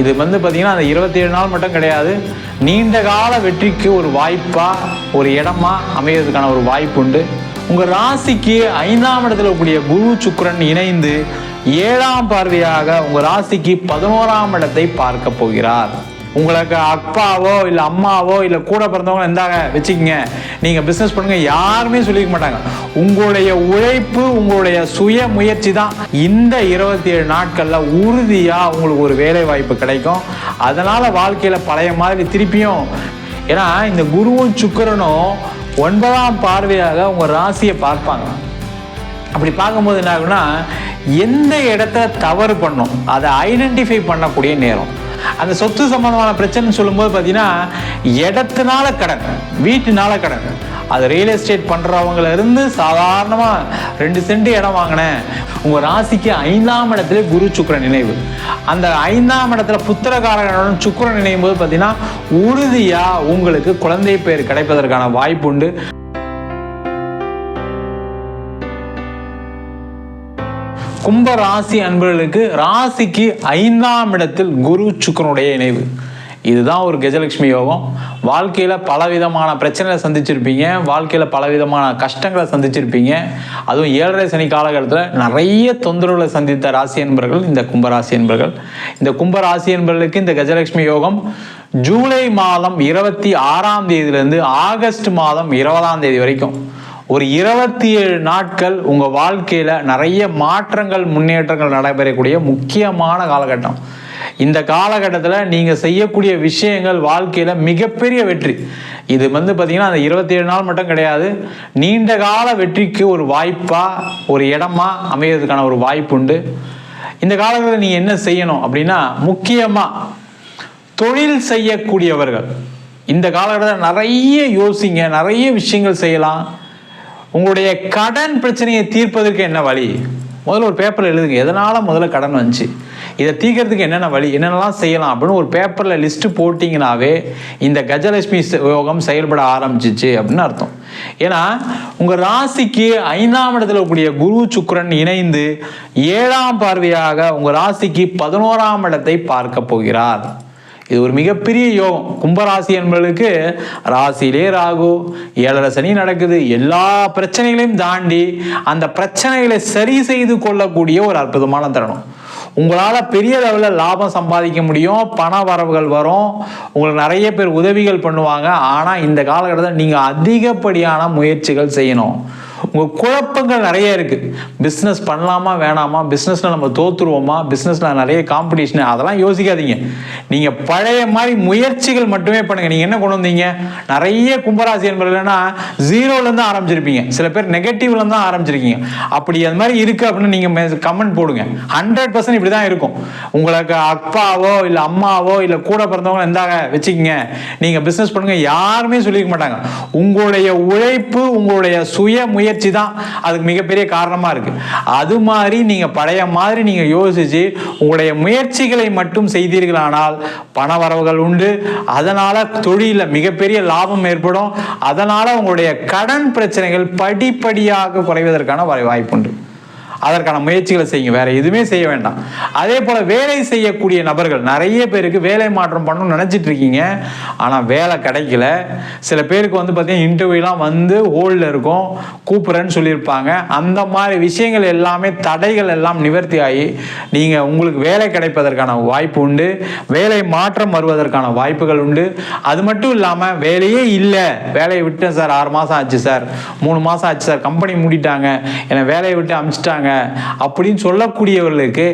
இது வந்து பார்த்தீங்கன்னா அந்த இருபத்தி ஏழு நாள் மட்டும் கிடையாது. நீண்ட கால வெற்றிக்கு ஒரு வாய்ப்பாக ஒரு இடமா அமைகிறதுக்கான ஒரு வாய்ப்பு உண்டு. உங்கள் ராசிக்கு ஐந்தாம் இடத்துல கூடிய குரு சுக்கரன் இணைந்து ஏழாம் பார்வையாக உங்கள் ராசிக்கு பதினோராம் இடத்தை பார்க்க போகிறார். உங்களுக்கு அப்பாவோ இல்லை அம்மாவோ இல்லை கூட பிறந்தவங்க இருந்தாங்க வச்சுக்கோங்க. நீங்கள் பிஸ்னஸ் பண்ணுங்க யாருமே சொல்லிக்க மாட்டாங்க. உங்களுடைய உழைப்பு உங்களுடைய சுய முயற்சி தான். இந்த இருபத்தி ஏழு நாட்களில் உறுதியாக உங்களுக்கு ஒரு வேலை வாய்ப்பு கிடைக்கும். அதனால் வாழ்க்கையில் பழைய மாதிரி திருப்பியும். ஏன்னா இந்த குருவும் சுக்கிரனும் ஒன்பதாம் பார்வையாக உங்கள் ராசியை பார்ப்பாங்க. அப்படி பார்க்கும்போது என்ன ஆகுனா எந்த இடத்த தவறு பண்ணும் அதை ஐடென்டிஃபை பண்ணக்கூடிய நேரம். அந்த சொத்து சம்பந்தமான பிரச்சனைன்னு சொல்லும்போது பார்த்தீங்கன்னா இடத்துனால கடன் வீட்டுனால கடன். அது ரியல் எஸ்டேட் பண்ணுறவங்கள இருந்து சாதாரணமாக ரெண்டு சென்ட் இடம் வாங்கினேன். உங்கள் ராசிக்கு ஐந்தாம் இடத்துல குரு சுக்கர நினைவு. அந்த ஐந்தாம் இடத்துல புத்திரகாரகனுடன் சுக்கரன் நினைவும் போது பார்த்தீங்கன்னா உறுதியாக உங்களுக்கு குழந்தை பேர் கிடைப்பதற்கான வாய்ப்பு உண்டு. கும்ப ராசி அன்பர்களுக்கு ராசிக்கு ஐந்தாம் இடத்தில் குரு சுக்கரனுடைய இணைவு. இதுதான் ஒரு கஜலட்சுமி யோகம். வாழ்க்கையில் பலவிதமான பிரச்சனைகளை சந்திச்சிருப்பீங்க. வாழ்க்கையில் பலவிதமான கஷ்டங்களை சந்திச்சிருப்பீங்க. அதுவும் ஏழரை சனி காலகட்டத்தில் நிறைய தொந்தரவுகளை சந்தித்த ராசி என்பர்கள் இந்த கும்பராசி என்பர்கள் இந்த கும்பராசி என்பர்களுக்கு இந்த கஜலட்சுமி யோகம் ஜூலை மாதம் இருபத்தி ஆறாம் தேதியிலேருந்து ஆகஸ்ட் மாதம் இருபதாம் தேதி வரைக்கும். ஒரு இருபத்தி ஏழு நாட்கள் உங்கள் வாழ்க்கையில் நிறைய மாற்றங்கள் முன்னேற்றங்கள் நடைபெறக்கூடிய முக்கியமான காலகட்டம். இந்த காலகட்டத்தில் நீங்கள் செய்யக்கூடிய விஷயங்கள் வாழ்க்கையில் மிகப்பெரிய வெற்றி. இது வந்து பார்த்திங்கன்னா அந்த இருபத்தி ஏழு நாள் மட்டும் கிடையாது. நீண்ட கால வெற்றிக்கு ஒரு வாய்ப்பாக ஒரு இடமா அமைகிறதுக்கான ஒரு வாய்ப்பு உண்டு. இந்த காலகட்டத்தில் நீங்கள் என்ன செய்யணும் அப்படின்னா முக்கியமாக தொழில் செய்யக்கூடியவர்கள். இந்த காலகட்டத்தில் நிறைய யோசிங்க நிறைய விஷயங்கள் செய்யலாம். உங்களுடைய கடன் பிரச்சனையை தீர்ப்பதற்கு என்ன வழி? முதல்ல ஒரு பேப்பரில் எழுதுங்க. எதனால் முதல்ல கடன் வந்துச்சு? இதை தீர்க்கறதுக்கு என்னென்ன வழி? என்னென்னலாம் செய்யலாம் அப்படின்னு ஒரு பேப்பரில் லிஸ்ட்டு போட்டிங்கனாவே இந்த கஜலட்சுமி யோகம் செயல்பட ஆரம்பிச்சிச்சு அப்படின்னு அர்த்தம். ஏன்னா உங்கள் ராசிக்கு ஐந்தாம் இடத்துல கூடிய குரு சுக்கரன் இணைந்து ஏழாம் பார்வையாக உங்கள் ராசிக்கு பதினோராம் இடத்தை பார்க்க போகிறார். இது ஒரு மிகப்பெரிய யோகம். கும்பராசி என்பவர்களுக்கு ராசியிலே ராகு ஏழரை சனி நடக்குது. எல்லா பிரச்சனைகளையும் தாண்டி அந்த பிரச்சனைகளை சரி செய்து கொள்ளக்கூடிய ஒரு அற்புதமான தருணம். உங்களால் பெரிய லெவலில் லாபம் சம்பாதிக்க முடியும். பண வரவுகள் வரும். உங்களுக்கு நிறைய பேர் உதவிகள் பண்ணுவாங்க. ஆனால் இந்த காலகட்டத்தில் நீங்கள் அதிகப்படியான முயற்சிகள் செய்யணும். உங்கள் குழப்பங்கள் நிறைய இருக்குது பிஸ்னஸ் பண்ணலாமா வேணாமா? பிஸ்னஸில் நம்ம தோற்றுருவோமா பிஸ்னஸில் நிறைய காம்படிஷன் அதெல்லாம் யோசிக்காதீங்க. நீங்கள் பழைய மாதிரி முயற்சிகள் மட்டுமே பண்ணுங்கள் நீங்கள் என்ன கொண்டு வந்தீங்க? நிறைய கும்பராசி என்பதுனா ஜீரோலேருந்து ஆரம்பிச்சிருப்பீங்க. சில பேர் நெகட்டிவ்லேருந்து தான் ஆரம்பிச்சிருக்கீங்க. அப்படி அது மாதிரி இருக்குது அப்படின்னு நீங்கள் கமெண்ட் போடுங்க. ஹண்ட்ரட் பர்சன்ட் இப்படி தான் இருக்கும். உங்களுக்கு அப்பாவோ இல்லை அம்மாவோ இல்லை கூட பிறந்தவங்க இருந்தாங்க வச்சுக்கோங்க. நீங்கள் பிஸ்னஸ் பண்ணுங்க. யாருமே சொல்லிக்க மாட்டாங்க. உங்களுடைய உழைப்பு உங்களுடைய சுய முயற்சி முயற்சி தான். அதுக்கு மிகப்பெரிய காரணமாக இருக்குது அது மாதிரி நீங்கள் பழைய மாதிரி நீங்கள் யோசித்து உங்களுடைய முயற்சிகளை மட்டும் செய்தீர்களானால் பண வரவுகள் உண்டு. அதனால் தொழிலில் மிகப்பெரிய லாபம் ஏற்படும். அதனால் உங்களுடைய கடன் பிரச்சனைகள் படிப்படியாக குறைவதற்கான வாய்ப்புண்டு. அதற்கான முயற்சிகளை செய்யுங்க. வேற எதுவுமே செய்ய வேண்டாம். அதே போல வேலை செய்யக்கூடிய நபர்கள் நிறைய பேருக்கு வேலை மாற்றம் பண்ணணும்னு நினைச்சிட்டு இருக்கீங்க. ஆனால் வேலை கிடைக்கல. சில பேருக்கு வந்து பார்த்தீங்கன்னா இன்டர்வியூலாம் வந்து ஹோல்டில் இருக்கும். கூப்பிட்றேன்னு சொல்லியிருப்பாங்க. அந்த மாதிரி விஷயங்கள் எல்லாமே தடைகள் எல்லாம் நிவர்த்தி ஆகி நீங்கள் உங்களுக்கு வேலை கிடைப்பதற்கான வாய்ப்பு உண்டு. வேலை மாற்றம் வருவதற்கான வாய்ப்புகள் உண்டு. அது மட்டும் இல்லாமல் வேலையே இல்லை. வேலையை விட்டேன் சார். ஆறு மாதம் ஆச்சு சார். மூணு மாதம் ஆச்சு சார். கம்பெனி மூடிட்டாங்க. என்னை வேலையை விட்டு அமிச்சிட்டாங்க. அப்படின்னு சொல்லக்கூடியவர்களுக்கு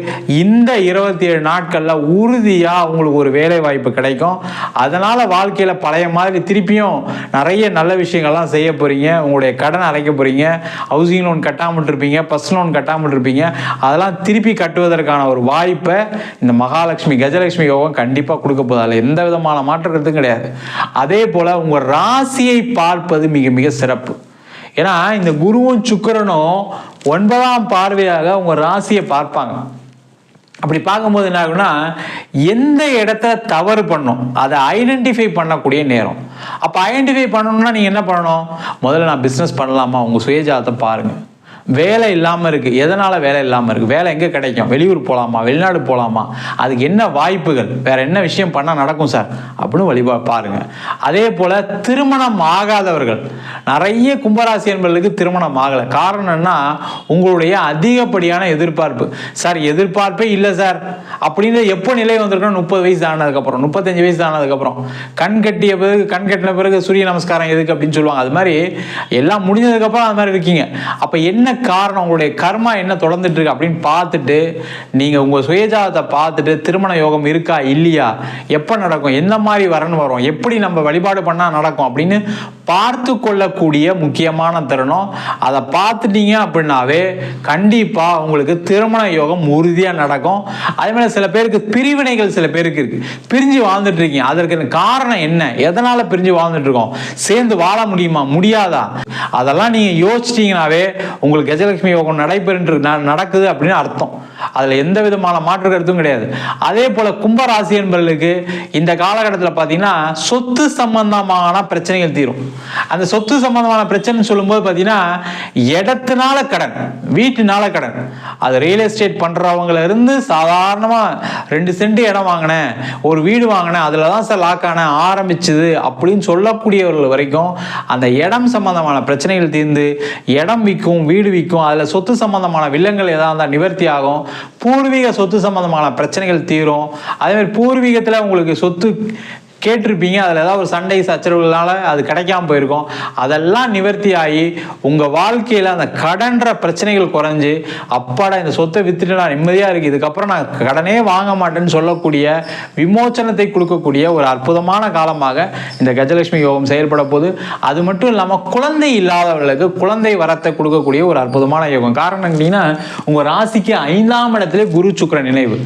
இந்த இருபத்தி ஏழு நாட்களில் உறுதியாக அவங்களுக்கு ஒரு வேலை வாய்ப்பு கிடைக்கும். அதனால் வாழ்க்கையில் பழைய மாதிரி திருப்பியும் நிறைய நல்ல விஷயங்கள்லாம் செய்ய போகிறீங்க உங்களுடைய கடன் அடைக்க போகிறீங்க ஹவுசிங் லோன் கட்டாமல் இருப்பீங்க. பர்சனல் லோன் கட்டாமல் இருப்பீங்க. அதெல்லாம் திருப்பி கட்டுவதற்கான ஒரு வாய்ப்பை இந்த மகாலட்சுமி கஜலட்சுமி யோகம் கண்டிப்பாக கொடுக்க போகுது. அதில் எந்த விதமான மாற்றத்தும் கிடையாது. அதே போல் உங்கள் ராசியை பார்ப்பது மிக மிக சிறப்பு. ஏன்னா இந்த குருவும் சுக்கரனும் ஒன்பதாம் பார்வையாக உங்கள் ராசியை பார்ப்பாங்க. அப்படி பார்க்கும்போது என்ன ஆகுனா எந்த இடத்த தவறு பண்ணும் அதை ஐடென்டிஃபை பண்ணக்கூடிய நேரம். அப்போ ஐடென்டிஃபை பண்ணணும்னா நீங்கள் என்ன பண்ணணும்? முதல்ல நான் பிஸ்னஸ் பண்ணலாமா? உங்கள் சுயஜாதத்தை பாருங்கள் வேலை இல்லாமல் இருக்குது எதனால் வேலை இல்லாமல் இருக்குது வேலை எங்கே கிடைக்கும்? வெளியூர் போகலாமா வெளிநாடு போகலாமா அதுக்கு என்ன வாய்ப்புகள்? வேற என்ன விஷயம் பண்ணால் நடக்கும் சார்? அப்படின்னு வழிபா பாருங்க. அதே போல் திருமணம் ஆகாதவர்கள். நிறைய கும்பராசி என்பவர்களுக்கு திருமணம் ஆகலை. காரணம் உங்களுடைய அதிகப்படியான எதிர்பார்ப்பு. சார் எதிர்பார்ப்பே இல்லை சார். அப்படின்னு எப்போ நிலை வந்திருக்கணும் முப்பது வயசு ஆனதுக்கப்புறம் முப்பத்தஞ்சு வயசு ஆனதுக்கப்புறம் கண் கட்டிய பிறகு கண் கட்டின பிறகு சூரிய நமஸ்காரம் எதுக்கு அப்படின்னு சொல்லுவாங்க. அது மாதிரி எல்லாம் முடிஞ்சதுக்கப்புறம் அது மாதிரி இருக்கீங்க. அப்போ என்ன காரணம் உங்களுடைய கர்மா என்ன தொடர்ந்துட்டு இருக்கு அப்படின்னு பார்த்துட்டு நீங்கள் உங்கள் சுயஜாதத்தை பார்த்துட்டு திருமண யோகம் இருக்கா இல்லையா? எப்போ நடக்கும்? எந்த மாதிரி வரன் வரும்? எப்படி நம்ம வழிபாடு பண்ணால் நடக்கும்? அப்படின்னு பார்த்து கொள்ளக்கூடிய முக்கியமான தருணம். அதை பார்த்துட்டீங்க அப்படின்னாவே கண்டிப்பாக உங்களுக்கு திருமண யோகம் உறுதியாக நடக்கும். அதே மாதிரி சில பேருக்கு பிரிவினைகள் சில பேருக்கு இருக்கு. பிரிஞ்சு வாழ்ந்துட்டு இருக்கீங்க. அதற்கு காரணம் என்ன? எதனால் பிரிஞ்சு வாழ்ந்துட்டு இருக்கோம்? சேர்ந்து வாழ முடியுமா? முடியாதா? அதெல்லாம் நீங்கள் யோசிச்சிட்டிங்கனாவே உங்களுக்கு கஜலட்சுமி யோகம் நடைபெறுன்று நடக்குது அப்படின்னு அர்த்தம். அதில் எந்த விதமான மாற்று கருத்தும் கிடையாது. அதே போல் கும்பராசி என்பவர்களுக்கு இந்த காலகட்டத்தில் பார்த்தீங்கன்னா சொத்து சம்பந்தமான பிரச்சனைகள் தீரும். அந்த சொத்து சம்பந்தமான பிரச்சனைன்னு சொல்லும்போது பார்த்தீங்கன்னா இடத்தினால கடன் வீட்டுனால கடன். அது ரியல் எஸ்டேட் பண்ணுறவங்கள இருந்து சாதாரணமாக ரெண்டு சென்ட் இடம் வாங்கினேன் ஒரு வீடு வாங்கினேன் அதில் தான் சார் லாக் ஆன ஆரம்பிச்சது அப்படின்னு சொல்லக்கூடியவர்கள் வரைக்கும் அந்த இடம் சம்பந்தமான பிரச்சனைகள் தீர்ந்து இடம் விற்கும் வீடு விற்கும் அதில் சொத்து சம்பந்தமான வில்லங்கள் எதாக இருந்தால் நிவர்த்தி ஆகும். பூர்வீக சொத்து சம்பந்தமான பிரச்சனைகள் தீரும். அதேமாதிரி பூர்வீகத்தில் உங்களுக்கு சொத்து கேட்டிருப்பீங்க. அதில் ஏதாவது ஒரு சண்டை சச்சரவுகளால் அது கிடைக்காம போயிருக்கும். அதெல்லாம் நிவர்த்தி ஆகி உங்கள் வாழ்க்கையில் அந்த கடன்ற பிரச்சனைகள் குறைஞ்சி அப்பாடா இந்த சொத்தை வித்துட்டு நான் நிம்மதியாக இருக்குது இதுக்கப்புறம் நான் கடனே வாங்க மாட்டேன்னு சொல்லக்கூடிய விமோச்சனத்தை கொடுக்கக்கூடிய ஒரு அற்புதமான காலமாக இந்த கஜலட்சுமி யோகம் செயல்பட போது அது மட்டும் இல்லாமல் குழந்தை இல்லாதவர்களுக்கு குழந்தை வரத்தை கொடுக்கக்கூடிய ஒரு அற்புதமான யோகம். காரணம் கேட்டீங்கன்னா உங்கள் ராசிக்கு ஐந்தாம் இடத்துல குரு சுக்கர நினைவு.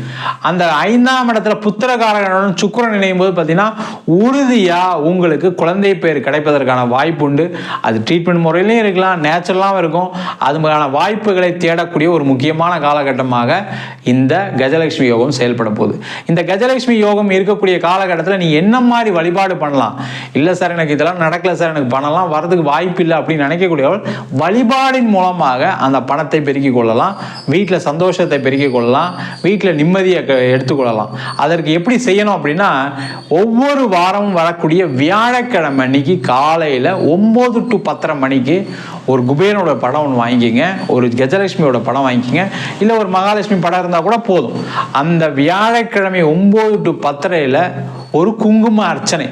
அந்த ஐந்தாம் இடத்துல புத்திரகாரகனுடன் சுக்கிரன் நினைக்கும் போது பார்த்தீங்கன்னா உறுதியாக உங்களுக்கு குழந்தை பேர் கிடைப்பதற்கான வாய்ப்பு உண்டு. அது ட்ரீட்மெண்ட் முறையிலையும் இருக்கலாம் நேச்சுரலாகவும் இருக்கும். அதுக்கான வாய்ப்புகளை தேடக்கூடிய ஒரு முக்கியமான காலகட்டமாக இந்த கஜலட்சுமி யோகம் செயல்பட போகுது. இந்த கஜலட்சுமி யோகம் இருக்கக்கூடிய காலகட்டத்தில் நீ என்ன மாதிரி வழிபாடு பண்ணலாம்? இல்லை சார் எனக்கு இதெல்லாம் நடக்கல சார் எனக்கு பணம்லாம் வரதுக்கு வாய்ப்பு இல்லை அப்படின்னு நினைக்கக்கூடியவள் வழிபாடின் மூலமாக அந்த பணத்தை பெருக்கிக் கொள்ளலாம். வீட்டில் சந்தோஷத்தை பெருக்கிக் கொள்ளலாம். வீட்டில் நிம்மதியை க- எடுத்துக்கொள்ளலாம் அதற்கு எப்படி செய்யணும் அப்படின்னா ஒவ்வொரு வாரமும் வரக்கூடிய வியாழக்கிழமை அன்னைக்கு காலையில் ஒம்பது டு பத்தரை மணிக்கு ஒரு குபேரனோட படம் ஒன்று வாங்கிக்கிங்க ஒரு கஜலட்சுமியோட படம் வாங்கிக்கிங்க இல்லை ஒரு மகாலட்சுமி படம் இருந்தால் கூட போதும். அந்த வியாழக்கிழமை ஒம்பது டு பத்தரையில் ஒரு குங்கும அர்ச்சனை.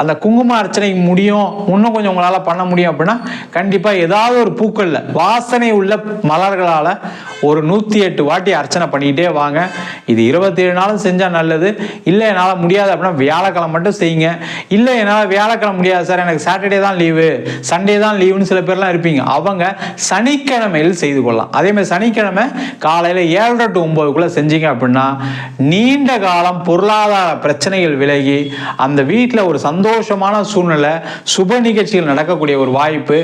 அந்த குங்கும அர்ச்சனை முடியும். இன்னும் கொஞ்சம் உங்களால் பண்ண முடியும் அப்படின்னா கண்டிப்பாக ஏதாவது ஒரு பூக்களில் வாசனை உள்ள மலர்களால் ஒரு நூற்றி எட்டு வாட்டி அர்ச்சனை பண்ணிக்கிட்டே வாங்க. இது இருபத்தேழு நாளும் செஞ்சால் நல்லது. இல்லை என்னால் முடியாது அப்படின்னா வியாழக்கிழமை மட்டும் செய்யுங்க. இல்லை என்னால் வியாழக்கிழமை முடியாது சார். எனக்கு சாட்டர்டே தான் லீவு. சண்டே தான் லீவுன்னு சில பேர்லாம் இருப்பீங்க. அவங்க சனிக்கிழமையில் செய்து கொள்ளலாம். அதேமாதிரி சனிக்கிழமை காலையில் ஏழரை டு ஒம்போதுக்குள்ளே செஞ்சீங்க அப்படின்னா நீண்ட காலம் பொருளாதார பிரச்சனைகள் விலகி அந்த வீட்டில் ஒரு சந்தோஷமான சூழ்நிலை சுப நிகழ்ச்சிகள் நடக்கக்கூடிய ஒரு வாய்ப்பு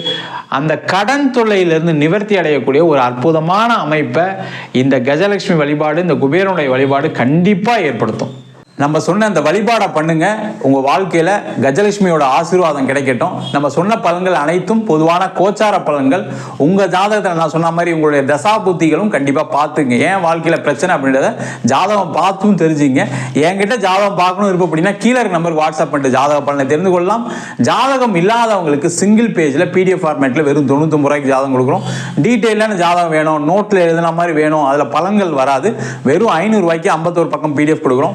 அந்த கடன் தொல்லையிலிருந்து நிவர்த்தி அடையக்கூடிய ஒரு அற்புதமான அமைப்பை இந்த கஜலட்சுமி வழிபாடு இந்த குபேரனுடைய வழிபாடு கண்டிப்பாக ஏற்படுத்தும். நம்ம சொன்ன அந்த வழிபாடை பண்ணுங்க. உங்க வாழ்க்கையில கஜலட்சுமியோட ஆசீர்வாதம் கிடைக்கட்டும். நம்ம சொன்ன பலன்கள் அனைத்தும் பொதுவான கோச்சார பலன்கள். உங்க ஜாதகத்தில் நான் சொன்ன மாதிரி உங்களுடைய தசா புத்திகளும் கண்டிப்பா பார்த்துங்க ஏன் வாழ்க்கையில பிரச்சனை அப்படின்றத ஜாதகம் பார்த்தும் தெரிஞ்சுங்க. என்கிட்ட ஜாதகம் பார்க்கணும் இருப்போம் அப்படின்னா கீழே இருக்க நம்பருக்கு வாட்ஸ்அப் பண்ணிட்டு ஜாதக பலனை தெரிந்து கொள்ளலாம். ஜாதகம் இல்லாதவங்களுக்கு சிங்கிள் பேஜில் பிடிஎஃப் ஃபார்மேட்டில் வெறும் தொண்ணூத்தொம்பது ரூபாய்க்கு ஜாதகம் கொடுக்குறோம். டீட்டெயிலான ஜாதகம் வேணும். நோட்டில் எழுதுன மாதிரி வேணும். அதில் பலன்கள் வராது. வெறும் ஐநூறுரூவாய்க்கு ஐம்பத்தோரு பக்கம் பிடிஎஃப் கொடுக்குறோம்.